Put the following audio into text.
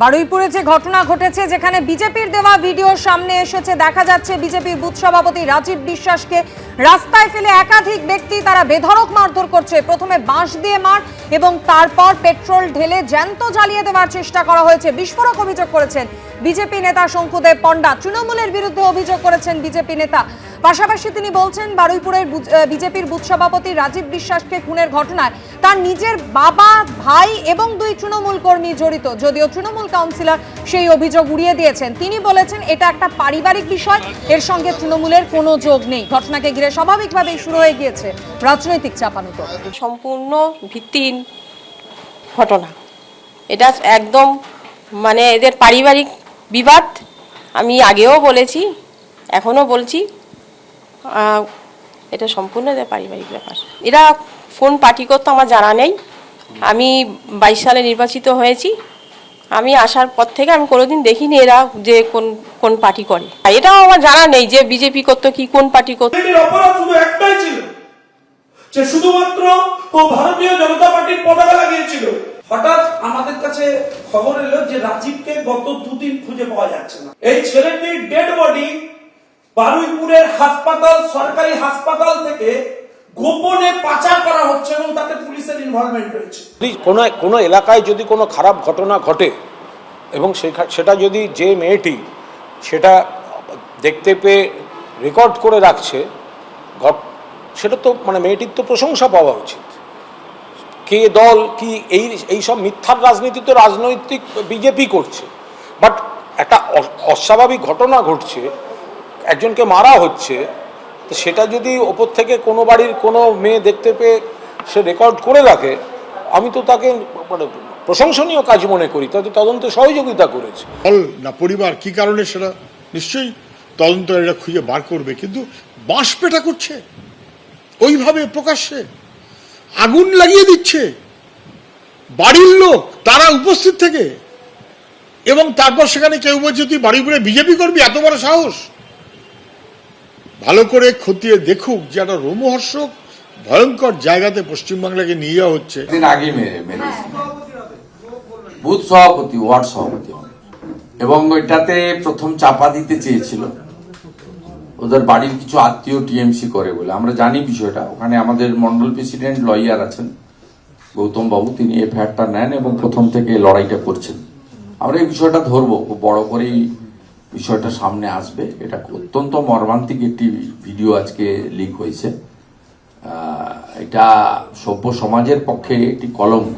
বারুইপুরে যে ঘটনা ঘটেছে, যেখানে বিজেপির দেওয়া ভিডিও সামনে এসেছে, দেখা যাচ্ছে বিজেপির বুথ সভাপতি রাজীব বিশ্বাসকে রাস্তায় ফেলে একাধিক ব্যক্তি তারা বেধড়ক মারধর করছে। প্রথমে বাঁশ দিয়ে মার এবং তারপর পেট্রোল ঢেলে জ্যান্ত জ্বালিয়ে দেওয়ার চেষ্টা করা হয়েছে। বিস্ফোরক অভিযোগ করেছেন বিজেপি নেতা শঙ্কুদেব পণ্ডা। তৃণমূলের বিরুদ্ধে অভিযোগ করেছেন বিজেপি নেতা পাশাপাশি তিনি বলছেন, বারুইপুরের বিজেপির বুথ সভাপতি রাজীব বিশ্বাসকে খুনের ঘটনায় তার নিজের বাবা, ভাই এবং দুই তৃণমূল কর্মী জড়িত। যদিও তৃণমূল কাউন্সিলর সেই অভিযোগ উড়িয়ে দিয়েছেন। তিনি বলেছেন, এটা একটা পারিবারিক বিষয়, এর সঙ্গে তৃণমূলের কোনো যোগ নেই। ঘটনাকে ঘিরে স্বাভাবিকভাবেই শুরু হয়ে গিয়েছে রাজনৈতিক চাপানুতো সম্পূর্ণ ভিত্তিহীন ঘটনা। এটা একদম মানে এদের পারিবারিক বিবাদ, আমি আগেও বলেছি, এখনও বলছি। এটা সম্পূর্ণ এদের পারিবারিক ব্যাপার। এরা কোন পার্টি করতো, আমার জানা নেই। আমি বাইশ সালে নির্বাচিত হয়েছি। আমি আসার পর থেকে আমি কোনোদিন দেখিনি এরা যে কোন কোন পার্টি করে। এটাও আমার জানা নেই যে বিজেপি করতো কি, কোন পার্টি করতো। যে শুধুমাত্র ও ভারতীয় জনতা পার্টির পতাকা লাগিয়েছিল। হঠাৎ আমাদের কাছে খবর এলো যে রাজীবকে গত দুদিন খুঁজে পাওয়া যাচ্ছে না। এই ছেলেটির ডেড বডি বারুইপুরের হাসপাতাল, সরকারি হাসপাতাল থেকে গোপনে পাচার করা হচ্ছে এবং তাতে পুলিশের ইনভলভমেন্ট রয়েছে। কোনো কোনো এলাকায় যদি কোনো খারাপ ঘটনা ঘটে এবং সেটা যদি যে মেয়েটি সেটা দেখতে পেয়ে রেকর্ড করে রাখছে সেটা তো মানে মেয়েটির তো প্রশংসা পাওয়া উচিত। কে দল, কি এই এই সব মিথ্যার রাজনীতি তো রাজনৈতিক বিজেপি করছে। বাট একটা অস্বাভাবিক ঘটনা ঘটছে একজনকে মারা হচ্ছে, তো সেটা যদি ওপর থেকে কোনো বাড়ির কোনো মেয়ে দেখতে পেয়ে সে রেকর্ড করে রাখে, আমি তো তাকে মানে প্রশংসনীয় কাজ মনে করি, তাতে তদন্তে সহযোগিতা করেছে। না পরিবার, কি কারণে সেটা? নিশ্চয়ই তদন্তকারীরা খুঁজে বার করবে, কিন্তু বাঁশ পেটা করছে, ওইভাবে প্রকাশ্যে, আগুন লাগিয়ে দিচ্ছে। বাড়ির লোক, তারা উপস্থিত থেকে, এবং তারপর সেখানে কেউ বলছে, তুই বাড়ি করে বিজেপি করবি? এত বড় সাহস? ভালো করে খতিয়ে দেখুক যে একটা রোমহর্ষক, ভয়ঙ্কর জায়গাতে পশ্চিমবাংলাকে নিয়ে যাওয়া হচ্ছে। আগে বুথ সভাপতি ওয়ার্ড সভাপতি এবং ওইটাতে প্রথম চাপা দিতে চেয়েছিল। ওদের বাড়ির কিছু আত্মীয় টিএমসি করে বলে। আমরা জানি বিষয়টা। ওখানে আমাদের মন্ডল প্রেসিডেন্ট লয়ার আছেন, গৌতম বাবু। তিনি এফআইআরটা নেন এবং প্রথম থেকে লড়াইটা করছেন। আমরা এই বিষয়টা ধরবো। খুব বড় করেই বিষয়টা সামনে আসবে। এটা অত্যন্ত মর্মান্তিক একটি ভিডিও আজকে লিক হয়েছে। এটা সভ্য সমাজের পক্ষে একটি কলঙ্ক।